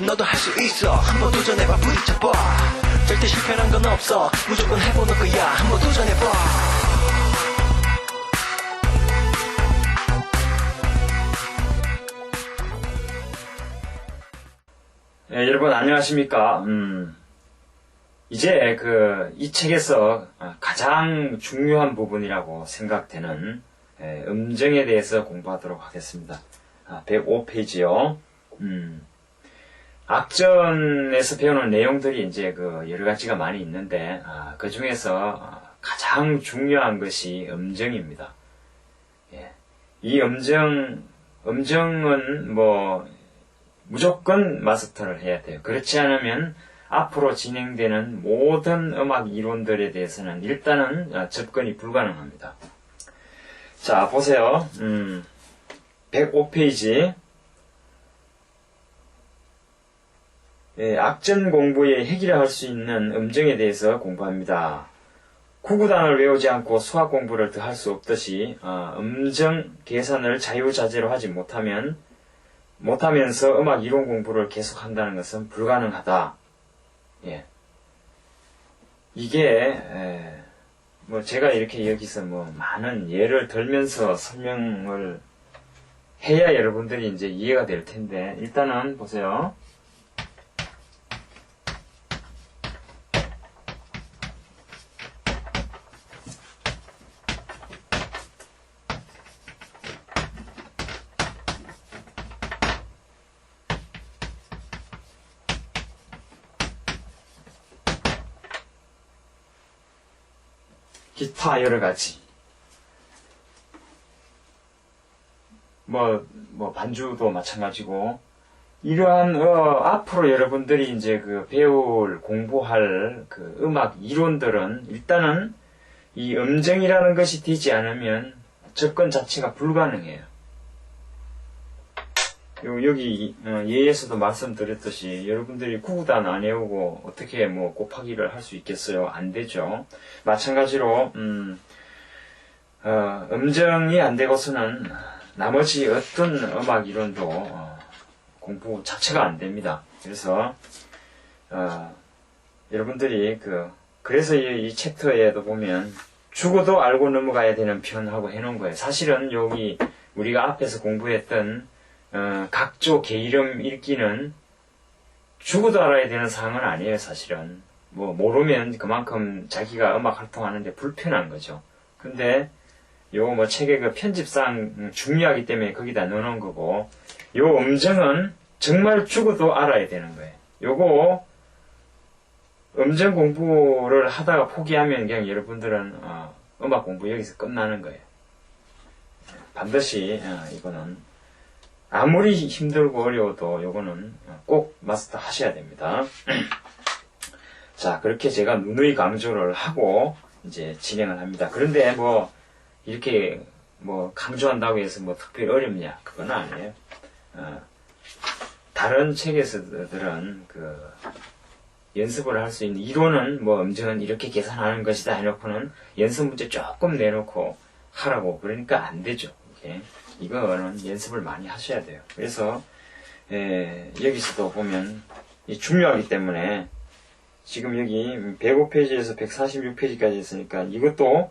너도 할 수 있어 한번 도전해봐 부딪혀봐 절대 실패란 건 없어 무조건 해보는 거야 한번 도전해봐 네, 여러분 안녕하십니까? 음, 이제 그 이 책에서 가장 중요한 부분이라고 생각되는 에, 음정에 대해서 공부하도록 하겠습니다. 아, 105페이지요. 음, 악전에서 배우는 내용들이 이제 그 여러 가지가 많이 있는데 아, 그 중에서 가장 중요한 것이 음정입니다. 예. 이 음정 음정은 뭐 무조건 마스터를 해야 돼요. 그렇지 않으면 앞으로 진행되는 모든 음악 이론들에 대해서는 일단은 아, 접근이 불가능합니다. 자, 보세요. 음, 105페이지. 예, 악전 공부에 해결할 수 있는 음정에 대해서 공부합니다. 구구단을 외우지 않고 수학 공부를 더 할 수 없듯이 어, 음정 계산을 자유자재로 하지 못하면 못하면서 음악 이론 공부를 계속한다는 것은 불가능하다. 예. 이게 에, 뭐 제가 이렇게 여기서 뭐 많은 예를 들면서 설명을 해야 여러분들이 이제 이해가 될 텐데 일단은 보세요. 기타 여러 가지. 뭐, 뭐, 반주도 마찬가지고, 이러한, 어, 앞으로 여러분들이 이제 그 배울, 공부할 그 음악 이론들은 일단은 이 음정이라는 것이 되지 않으면 접근 자체가 불가능해요. 요- 여기 어, 예에서도 말씀드렸듯이 여러분들이 구구단 안 외우고 어떻게 뭐 곱하기를 할 수 있겠어요? 안 되죠. 마찬가지로 음, 어, 음정이 안 되고서는 나머지 어떤 음악 이론도 어, 공부 자체가 안 됩니다. 그래서 어, 여러분들이 그 그래서 이, 이 챕터에도 보면 죽어도 알고 넘어가야 되는 편하고 해놓은 거예요. 사실은 여기 우리가 앞에서 공부했던 어, 각조 개 이름 읽기는 죽어도 알아야 되는 사항은 아니에요, 사실은. 뭐, 모르면 그만큼 자기가 음악 활동하는데 불편한 거죠. 근데, 요거 뭐 책의 그 편집상 중요하기 때문에 거기다 넣어놓은 거고, 요 음정은 정말 죽어도 알아야 되는 거예요. 요거, 음정 공부를 하다가 포기하면 그냥 여러분들은, 어, 음악 공부 여기서 끝나는 거예요. 반드시, 어, 이거는 아무리 힘들고 어려워도 요거는 꼭 마스터 하셔야 됩니다. 자, 그렇게 제가 누누이 강조를 하고 이제 진행을 합니다. 그런데 뭐 이렇게 뭐 강조한다고 해서 뭐 특별히 어렵냐? 그건 아니에요. 어, 다른 책에서들은 그 연습을 할 수 있는 이론은 뭐 음정은 이렇게 계산하는 것이다 해놓고는 연습 문제 조금 내놓고 하라고 그러니까 안 되죠. 이게. 이거는 연습을 많이 하셔야 돼요. 그래서 에, 여기서도 보면 이 중요하기 때문에 지금 여기 105페이지에서 146페이지까지 있으니까 이것도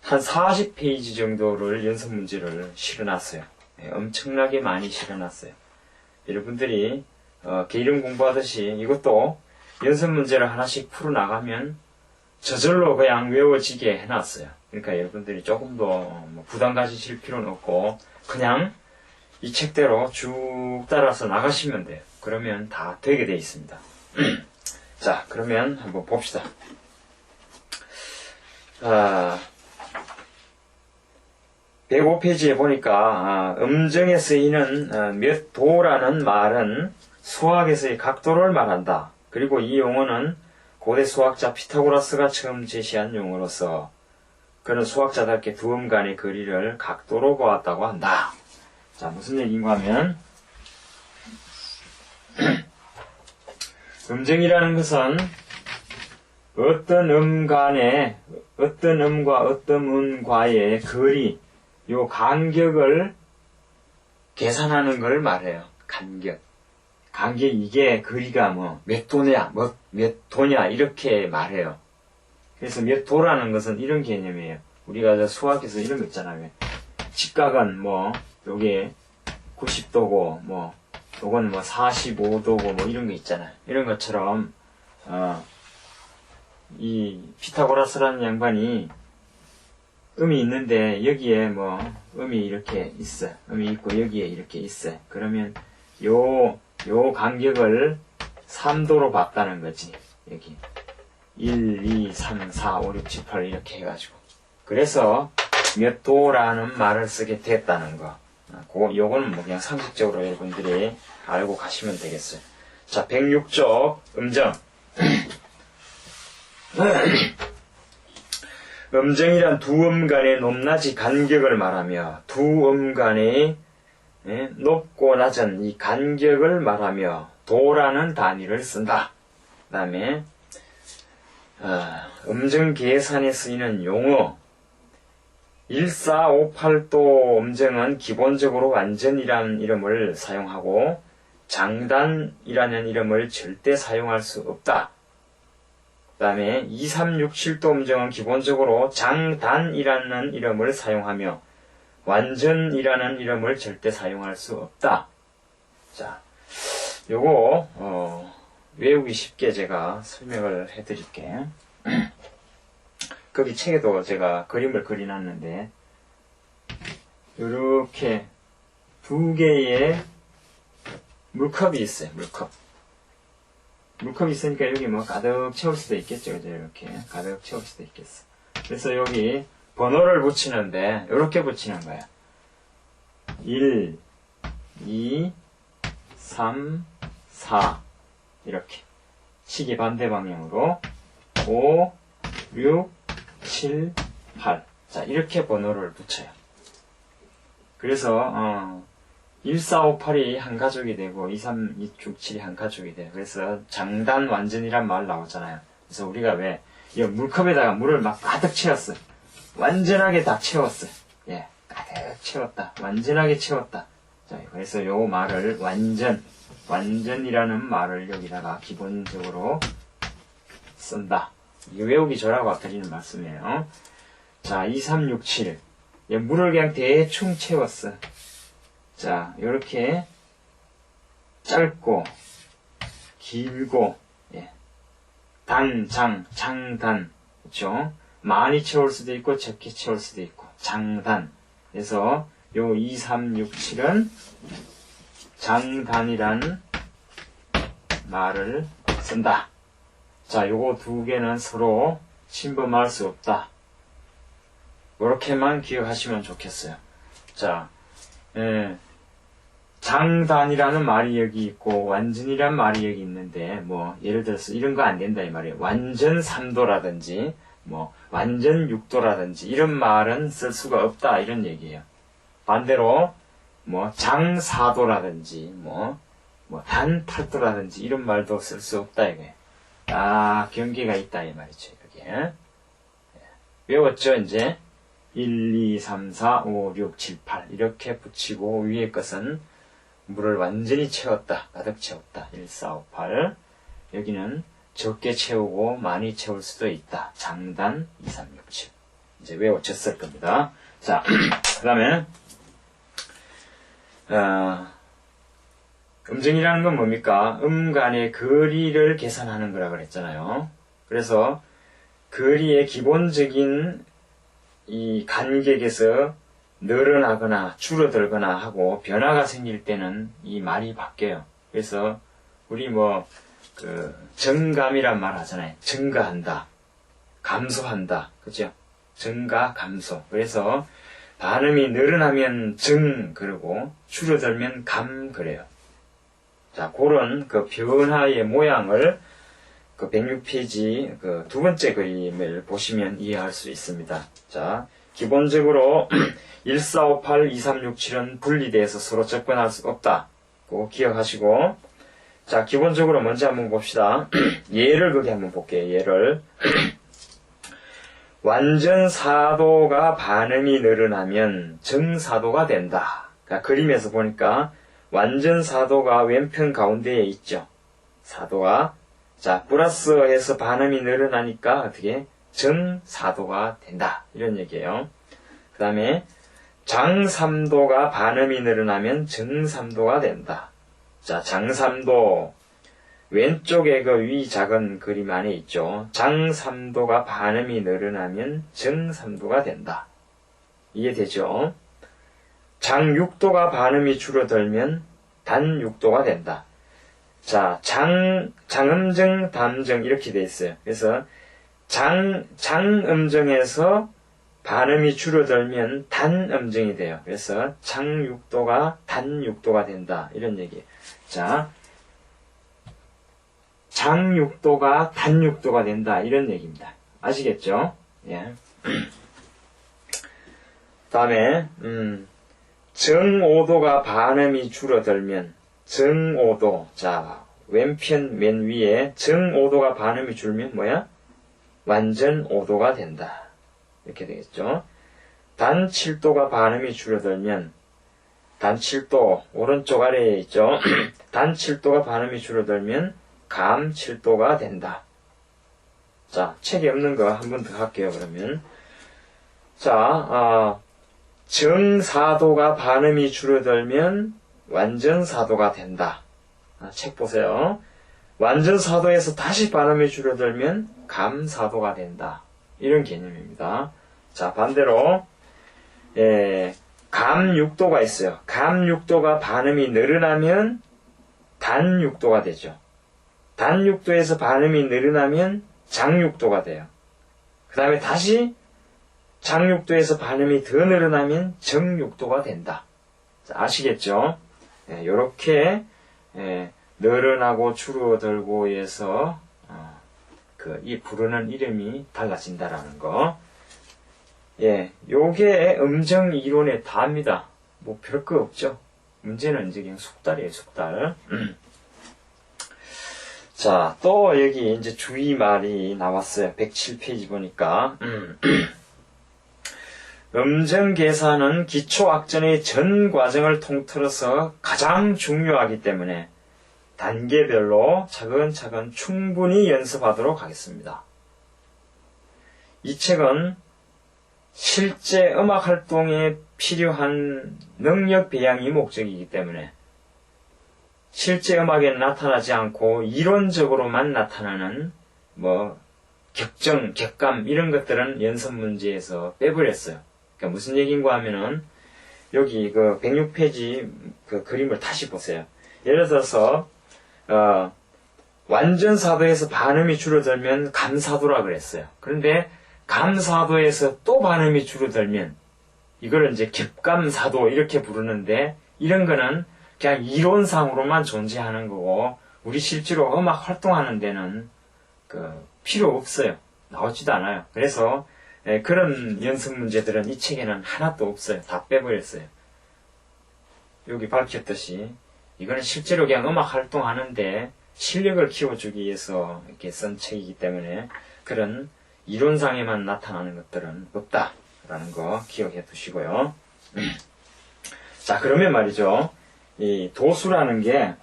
한 40페이지 정도를 연습 문제를 실어놨어요. 예, 엄청나게 많이 실어놨어요. 여러분들이 어, 개이름 공부하듯이 이것도 연습 문제를 하나씩 풀어나가면 저절로 그냥 외워지게 해놨어요. 그러니까 여러분들이 조금 더뭐 부담 가지실 필요는 없고 그냥 이 책대로 쭉 따라서 나가시면 돼요. 그러면 다 되게 돼 있습니다. 자, 그러면 한번 봅시다. 아, 105페이지에 보니까 아, 음정에 쓰이는 아, 몇 도라는 말은 수학에서의 각도를 말한다. 그리고 이 용어는 고대 수학자 피타고라스가 처음 제시한 용어로서 그는 수학자답게 두 음 간의 거리를 각도로 보았다고 한다. 자, 무슨 얘기인가 하면 음정이라는 것은 어떤 음 간의 어떤 음과 어떤 음과의 거리, 요 간격을 계산하는 걸 말해요. 간격. 간격 이게 거리가 뭐 몇 도냐, 뭐, 몇 도냐 이렇게 말해요. 그래서 몇 도라는 것은 이런 개념이에요. 우리가 저 수학에서 이런 거 있잖아요. 직각은 뭐 요게 90도고 뭐 요건 뭐 45도고 뭐 이런 거 있잖아요. 이런 것처럼 어, 이 피타고라스라는 양반이 음이 있는데 여기에 뭐 음이 이렇게 있어. 음이 있고 여기에 이렇게 있어. 그러면 요, 요 간격을 3도로 봤다는 거지. 여기. 1, 2, 3, 4, 5, 6, 7, 8 이렇게 해가지고. 그래서 몇 도라는 말을 쓰게 됐다는 거. 아, 그, 요거는 뭐 그냥 상식적으로 여러분들이 알고 가시면 되겠어요. 자, 106쪽 음정. 음정이란 두 음 간의 높낮이 간격을 말하며 두 음 간의 예, 높고 낮은 이 간격을 말하며 도라는 단위를 쓴다. 그 다음에 어, 음정 계산에 쓰이는 용어 1458도 음정은 기본적으로 완전이란 이름을 사용하고 장단이라는 이름을 절대 사용할 수 없다. 그 다음에 2367도 음정은 기본적으로 장단이라는 이름을 사용하며 완전이라는 이름을 절대 사용할 수 없다. 자, 요거 어, 외우기 쉽게 제가 설명을 해드릴게요. 거기 책에도 제가 그림을 그려놨는데 이렇게 두 개의 물컵이 있어요. 물컵. 물컵이 있으니까 여기 뭐 가득 채울 수도 있겠죠. 그죠? 이렇게 가득 채울 수도 있겠어. 그래서 여기 번호를 붙이는데 이렇게 붙이는 거야. 1, 2, 3, 4 이렇게 시계 반대 방향으로 5, 6, 7, 8 자, 이렇게 번호를 붙여요. 그래서 어, 1458이 한 가족이 되고 23, 267이 한 가족이 돼요. 그래서 장단 완전이란 말 나오잖아요. 그래서 우리가 왜 이 물컵에다가 물을 막 가득 채웠어요. 완전하게 다 채웠어요. 예, 가득 채웠다. 완전하게 채웠다. 자, 그래서 요 말을 완전, 완전이라는 말을 여기다가 기본적으로 쓴다. 이게 외우기 저라고 드리는 말씀이에요. 자, 2367. 예, 물을 그냥 대충 채웠어. 자, 요렇게 짧고, 길고, 예. 단, 장, 장단. 그쵸? 많이 채울 수도 있고, 적게 채울 수도 있고, 장단. 그래서, 요 2367은 장단이란 말을 쓴다. 자, 요거 두 개는 서로 침범할 수 없다. 그렇게만 기억하시면 좋겠어요. 자, 예, 장단이라는 말이 여기 있고 완전이란 말이 여기 있는데 뭐 예를 들어서 이런 거 안 된다 이 말이에요. 완전 3도라든지 뭐 완전 6도라든지 이런 말은 쓸 수가 없다 이런 얘기예요. 반대로 뭐장 4도라든지 뭐 뭐단 8도라든지 이런 말도 쓸 수 없다 이거예요. 아 경계가 있다 이 말이죠 여기에. 예. 외웠죠 이제 1, 2, 3, 4, 5, 6, 7, 8 이렇게 붙이고 위에 것은 물을 완전히 채웠다. 가득 채웠다. 1, 4, 5, 8 여기는 적게 채우고 많이 채울 수도 있다. 장단 2, 3, 6, 7 이제 외워졌을 겁니다. 자, 그 다음에 어, 음정이라는 건 뭡니까? 음 간의 거리를 계산하는 거라 그랬잖아요. 그래서 거리의 기본적인 이 간격에서 늘어나거나 줄어들거나 하고 변화가 생길 때는 이 말이 바뀌어요. 그래서 우리 뭐, 그, 정감이란 말 하잖아요. 증가한다. 감소한다. 그죠? 증가, 감소. 그래서 발음이 늘어나면 증, 그러고 줄어들면 감, 그래요. 자, 그런 그 변화의 모양을 그 106페이지 그 두 번째 그림을 보시면 이해할 수 있습니다. 자, 기본적으로 1458, 2367은 분리돼서 서로 접근할 수 없다. 고 기억하시고 자, 기본적으로 먼저 한번 봅시다. 예를 그게 한번 볼게요. 예를 완전 사도가 반음이 늘어나면 정사도가 된다. 그러니까 그림에서 보니까 완전 사도가 왼편 가운데에 있죠. 사도가 자 플러스해서 반음이 늘어나니까 어떻게 정사도가 된다 이런 얘기예요. 그 다음에 장삼도가 반음이 늘어나면 정삼도가 된다. 자 장삼도 왼쪽에 그 위 작은 그림 안에 있죠. 장삼도가 반음이 늘어나면 정삼도가 된다. 이해되죠? 장육도가 반음이 줄어들면 단육도가 된다. 자, 장, 장음정, 담정 이렇게 돼 있어요. 그래서 장, 장음정에서 반음이 줄어들면 단음정이 돼요. 그래서 장육도가 단육도가 된다. 이런 얘기예요. 자, 장육도가 단육도가 된다. 이런 얘기입니다. 아시겠죠? 예. 다음에, 음, 정오도가 반음이 줄어들면, 정오도. 자, 왼편 맨 위에 정오도가 반음이 줄면 뭐야? 완전 오도가 된다. 이렇게 되겠죠? 단 7도가 반음이 줄어들면, 단 7도, 오른쪽 아래에 있죠? 단 7도가 반음이 줄어들면, 감 7도가 된다. 자, 책이 없는 거 한 번 더 할게요, 그러면. 자, 아, 정사도가 반음이 줄어들면 완전사도가 된다. 아, 책 보세요. 완전사도에서 다시 반음이 줄어들면 감사도가 된다. 이런 개념입니다. 자, 반대로, 예, 감육도가 있어요. 감육도가 반음이 늘어나면 단육도가 되죠. 단육도에서 반음이 늘어나면 장육도가 돼요. 그 다음에 다시 장육도에서 반음이 더 늘어나면 정육도가 된다. 자, 아시겠죠? 이렇게 늘어나고 줄어들고 해서 어, 그이 부르는 이름이 달라진다라는 거. 예, 요게 음정 이론의 다입니다. 뭐 별거 없죠. 문제는 이제 그냥 숙달이에요, 숙달. 자, 또 여기 이제 주의 말이 나왔어요. 107페이지 보니까. 음정 계산은 기초 악전의 전 과정을 통틀어서 가장 중요하기 때문에 단계별로 차근차근 충분히 연습하도록 하겠습니다. 이 책은 실제 음악 활동에 필요한 능력 배양이 목적이기 때문에 실제 음악에 나타나지 않고 이론적으로만 나타나는 뭐 격정, 격감 이런 것들은 연습 문제에서 빼버렸어요. 그러니까 무슨 얘기인가 하면은 여기 그 106페이지 그 그림을 다시 보세요. 예를 들어서 어, 완전 사도에서 반음이 줄어들면 감사도라 그랬어요. 그런데 감사도에서 또 반음이 줄어들면 이거를 이제 겹감사도 이렇게 부르는데 이런 거는 그냥 이론상으로만 존재하는 거고 우리 실제로 음악 활동하는 데는 그 필요 없어요. 나오지도 않아요. 그래서 예, 그런 연습 문제들은 이 책에는 하나도 없어요. 다 빼버렸어요. 여기 밝혔듯이 이거는 실제로 그냥 음악 활동하는데 실력을 키워주기 위해서 이렇게 쓴 책이기 때문에 그런 이론상에만 나타나는 것들은 없다라는 거 기억해 두시고요. 자 그러면 말이죠. 이 도수라는 게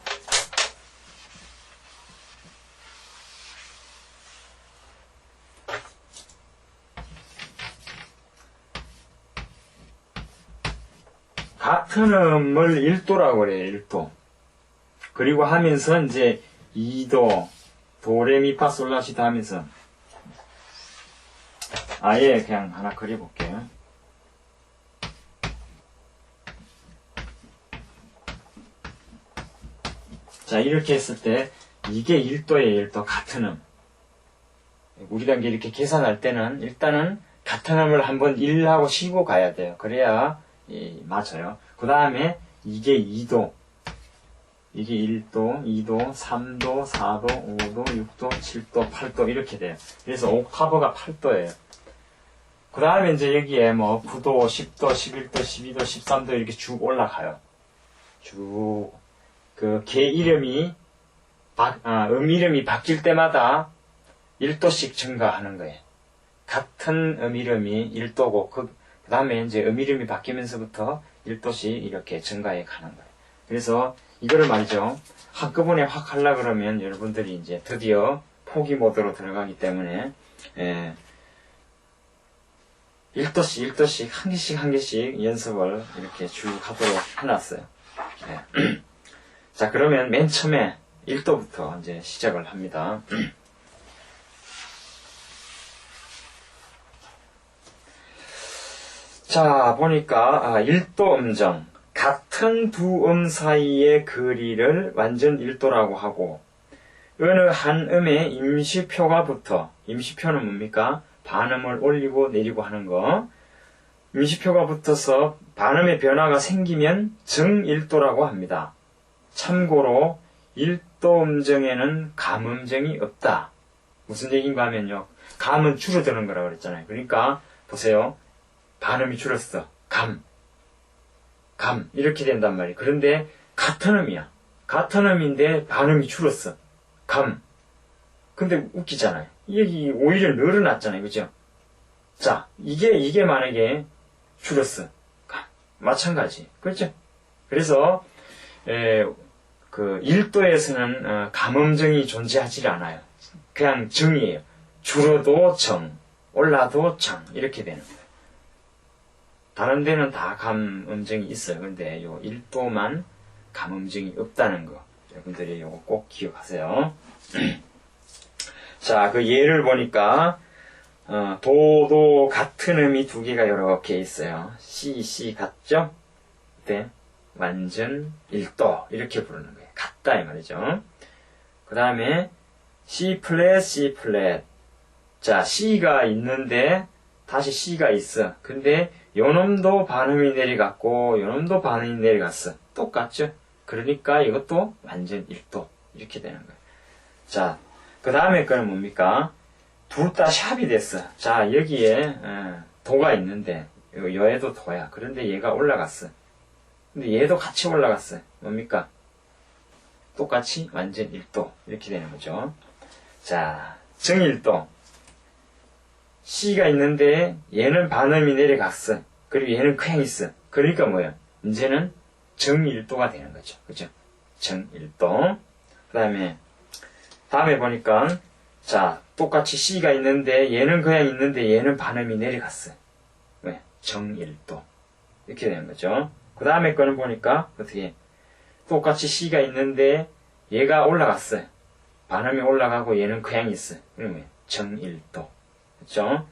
같은 음을 1도라고 그래요, 1도. 그리고 하면서 이제 2도, 도레미파솔라시도 하면서 아예 그냥 하나 그려볼게요. 자, 이렇게 했을 때 이게 1도에 1도 같은 음. 우리 단계 이렇게 계산할 때는 일단은 같은 음을 한번 1하고 쉬고 가야 돼요. 그래야 예, 맞아요. 그 다음에 이게 2도, 이게 1도, 2도, 3도, 4도, 5도, 6도, 7도, 8도 이렇게 돼요. 그래서 옥타브가 8도예요. 그 다음에 이제 여기에 뭐 9도, 10도, 11도, 12도, 13도 이렇게 쭉 올라가요. 쭉. 그 개 이름이, 바, 아, 음 이름이 바뀔 때마다 1도씩 증가하는 거예요. 같은 음 이름이 1도고, 그, 그 다음에 이제 음 이름이 바뀌면서부터 1도씩 이렇게 증가해 가는 거예요. 그래서 이거를 말이죠. 한꺼번에 확 하려 그러면 여러분들이 이제 드디어 포기 모드로 들어가기 때문에 예, 1도씩 1도씩 한 개씩 한 개씩 연습을 이렇게 쭉 하도록 해놨어요. 예. 자 그러면 맨 처음에 1도부터 이제 시작을 합니다. 자, 보니까, 아, 1도 음정. 같은 두 음 사이의 거리를 완전 1도라고 하고, 어느 한 음에 임시표가 붙어, 임시표는 뭡니까? 반음을 올리고 내리고 하는 거. 임시표가 붙어서 반음의 변화가 생기면 정일도라고 합니다. 참고로 1도 음정에는 감음정이 없다. 무슨 얘기인가 하면요. 감은 줄어드는 거라고 그랬잖아요. 그러니까 보세요. 반음이 줄었어. 감. 감. 이렇게 된단 말이에요. 그런데 같은 음이야. 같은 음인데 반음이 줄었어. 감. 근데 웃기잖아요. 여기 오히려 늘어났잖아요. 그죠? 자, 이게, 이게 만약에 줄었어. 감. 마찬가지. 그렇죠? 그래서, 에, 그, 1도에서는 어, 감음정이 존재하지 않아요. 그냥 정이에요. 줄어도 정, 올라도 정. 이렇게 되는 거예요. 다른 데는 다 감음정이 있어요. 근데 요 1도만 감음정이 없다는 거. 여러분들이 요거 꼭 기억하세요. 자, 그 예를 보니까, 어, 도도 같은 음이 두 개가 이렇게 있어요. C 같죠? 네. 완전 1도. 이렇게 부르는 거예요. 같다, 이 말이죠. 그 다음에, C 플랫, C 플랫. 자, C가 있는데, 다시 C가 있어. 근데, 요놈도 반음이 내려갔고, 요놈도 반음이 내려갔어. 똑같죠? 그러니까 이것도 완전 1도. 이렇게 되는 거예요. 자, 그 다음에 거는 뭡니까? 둘 다 샵이 됐어. 자, 여기에, 어, 도가 있는데, 요- 여에도 도야. 그런데 얘가 올라갔어. 근데 얘도 같이 올라갔어. 뭡니까? 똑같이 완전 1도. 이렇게 되는 거죠. 자, 정일도. C가 있는데 얘는 반음이 내려갔어. 그리고 얘는 그냥 있어. 그러니까 뭐야? 이제는 정일도가 되는 거죠. 그죠? 정일도. 그 다음에, 다음에 보니까, 자, 똑같이 C가 있는데 얘는 그냥 있는데 얘는 반음이 내려갔어. 왜? 정일도. 이렇게 되는 거죠. 그 다음에 거는 보니까, 어떻게, 똑같이 C가 있는데 얘가 올라갔어요. 반음이 올라가고 얘는 그냥 있어. 그러면 정일도. 그렇죠?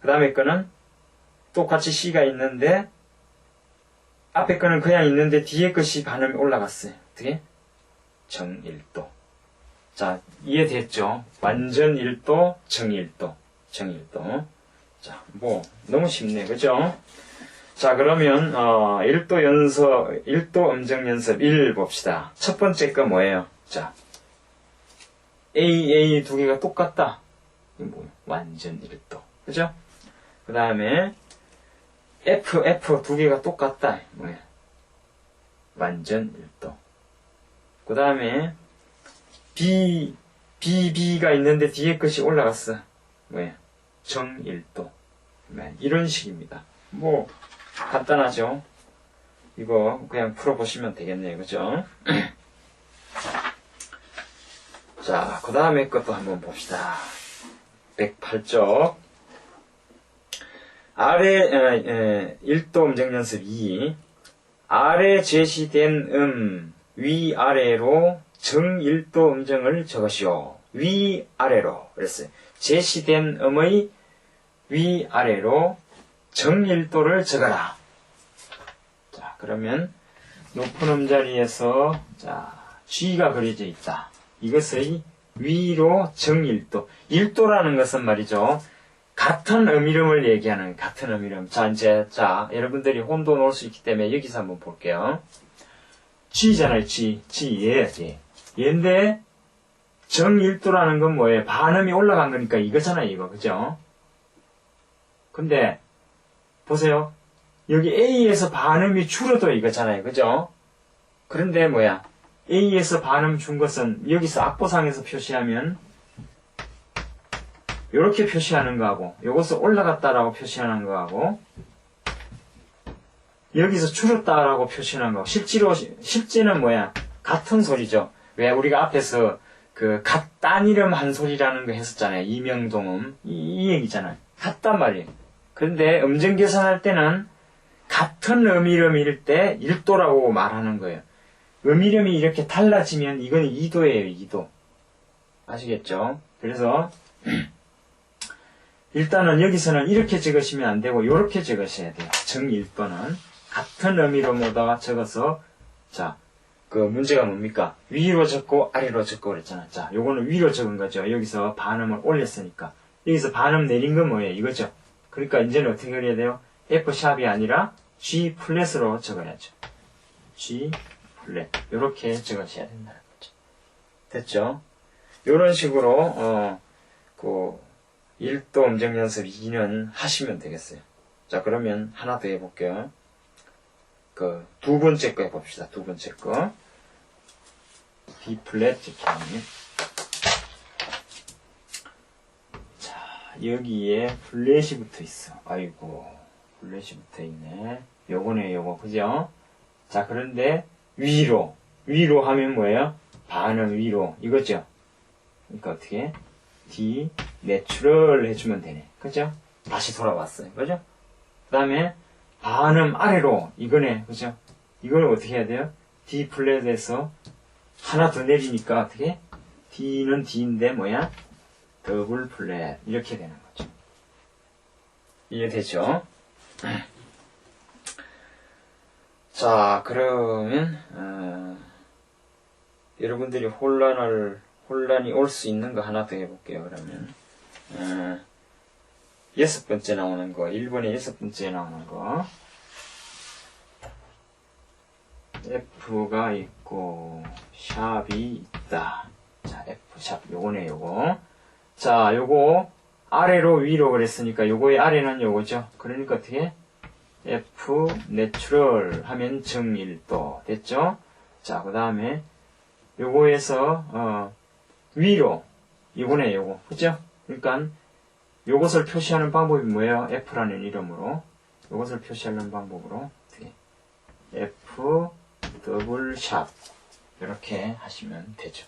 그 다음에 거는 똑같이 C가 있는데 앞에 거는 그냥 있는데 뒤에 것이 반음이 올라갔어요. 어떻게? 정일도. 자, 이해됐죠? 완전 일도, 정일도. 정일도. 자, 뭐, 너무 쉽네. 그죠? 자, 그러면, 어, 1도 연습, 1도 음정 연습 1 봅시다. 첫 번째 거 뭐예요? 자, A, A 두 개가 똑같다. 이거 뭐, 완전 1도. 그죠? 그 다음에, F, F 두 개가 똑같다. 뭐야? 완전 1도. 그 다음에, B, B, B가 있는데 뒤에 것이 올라갔어. 뭐야? 정일도. 네, 이런 식입니다. 뭐, 간단하죠? 이거 그냥 풀어보시면 되겠네요. 그죠? 자, 그 다음에 것도 한번 봅시다. 108쪽. 아래, 에, 에, 1도 음정 연습 2. 아래 제시된 음, 위, 아래로 정일도 음정을 적으시오. 위, 아래로. 그랬어요. 제시된 음의 위, 아래로 정일도를 적어라. 자, 그러면 높은 음자리에서 자, G가 그려져 있다. 이것의 위로 정일도. 일도라는 것은 말이죠. 같은 음이름을 얘기하는 같은 음이름. 자, 이제, 자, 여러분들이 혼도 놓을 수 있기 때문에 여기서 한번 볼게요. G잖아요, G. G, 얘, 얘. 얘인데, 정일도라는 건 뭐예요? 반음이 올라간 거니까 이거잖아요, 이거. 그죠? 근데, 보세요. 여기 A에서 반음이 줄어도 이거잖아요. 그죠? 그런데 뭐야? A에서 반음 준 것은 여기서 악보상에서 표시하면 이렇게 표시하는 거하고 이것을 올라갔다라고 표시하는 거하고 여기서 줄였다라고 표시한 거. 실제로, 실제는 뭐야? 같은 소리죠. 왜 우리가 앞에서 그 같단 이름 한 소리라는 거 했었잖아요. 이명동음. 이, 이 얘기잖아요. 같단 말이에요. 그런데 음정 계산할 때는 같은 음이름일 때 1도라고 말하는 거예요. 음이름이 이렇게 달라지면 이건 2도예요, 2도. 아시겠죠? 그래서 일단은 여기서는 이렇게 적으시면 안 되고 이렇게 적으셔야 돼요. 정일도는 같은 의미로모다 적어서 자, 그 문제가 뭡니까? 위로 적고 아래로 적고 그랬잖아. 자, 요거는 위로 적은 거죠. 여기서 반음을 올렸으니까. 여기서 반음 내린 건 뭐예요? 이거죠. 그러니까 이제는 어떻게 그려야 돼요? F 샵이 아니라 G 플랫으로 적어야죠. G 플랫. 요렇게 적으셔야 된다는 거죠. 됐죠? 요런 식으로 어, 그 1도 음정 연습 2는 하시면 되겠어요. 자, 그러면 하나 더 해볼게요. 그, 두 번째 거 해봅시다. 두 번째 거. B 플랫 지킴이. 자, 여기에 플랫이 붙어 있어. 아이고, 플랫이 붙어 있네. 요거네, 요거. 그죠? 자, 그런데 위로. 위로 하면 뭐예요? 반응 위로. 이거죠? 그러니까 어떻게? D 내추럴 해주면 되네. 그죠? 다시 돌아왔어요. 그죠? 그 다음에 반음 아래로 이거네. 그죠? 이걸 어떻게 해야 돼요? D 플랫에서 하나 더 내리니까 어떻게? D는 D인데 뭐야? 더블 플랫 이렇게 되는 거죠. 이해되죠? 자 그러면 어, 여러분들이 혼란을 혼란이 올 수 있는 거 하나 더 해볼게요, 그러면. 어, 여섯 번째 나오는 거, 1번에 여섯 번째 나오는 거. F가 있고, 샵이 있다. 자, F 샵, 요거네, 요거. 자, 요거, 아래로 위로 그랬으니까, 요거의 아래는 요거죠. 그러니까 어떻게? F 내추럴 하면 정일도. 됐죠? 자, 그 다음에, 요거에서, 어, 위로 이거네 요거 그죠? 그러니까 요것을 표시하는 방법이 뭐예요? F라는 이름으로 요것을 표시하는 방법으로 어떻게 F 더블 샵 이렇게 하시면 되죠.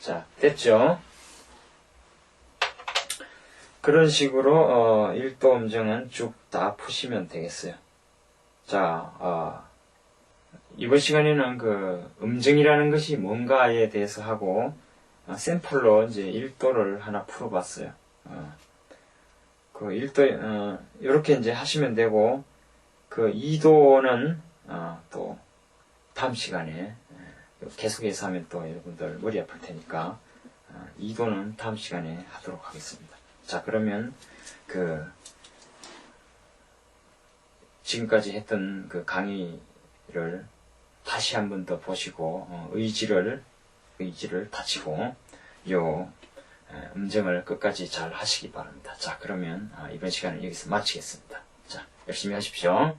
자 됐죠? 그런 식으로 어, 1도 음정은 쭉 다 푸시면 되겠어요. 자 어, 이번 시간에는 그 음정이라는 것이 뭔가에 대해서 하고 어, 샘플로 이제 1도를 하나 풀어봤어요. 어, 그 1도, 어, 이렇게 이제 하시면 되고, 그 2도는, 어, 또, 다음 시간에, 어, 계속해서 하면 또 여러분들 머리 아플 테니까, 어, 2도는 다음 시간에 하도록 하겠습니다. 자, 그러면, 그, 지금까지 했던 그 강의를 다시 한 번 더 보시고, 어, 의지를 의지를 다지고 요 에, 음정을 끝까지 잘 하시기 바랍니다. 자, 그러면 아, 이번 시간을 여기서 마치겠습니다. 자, 열심히 하십시오.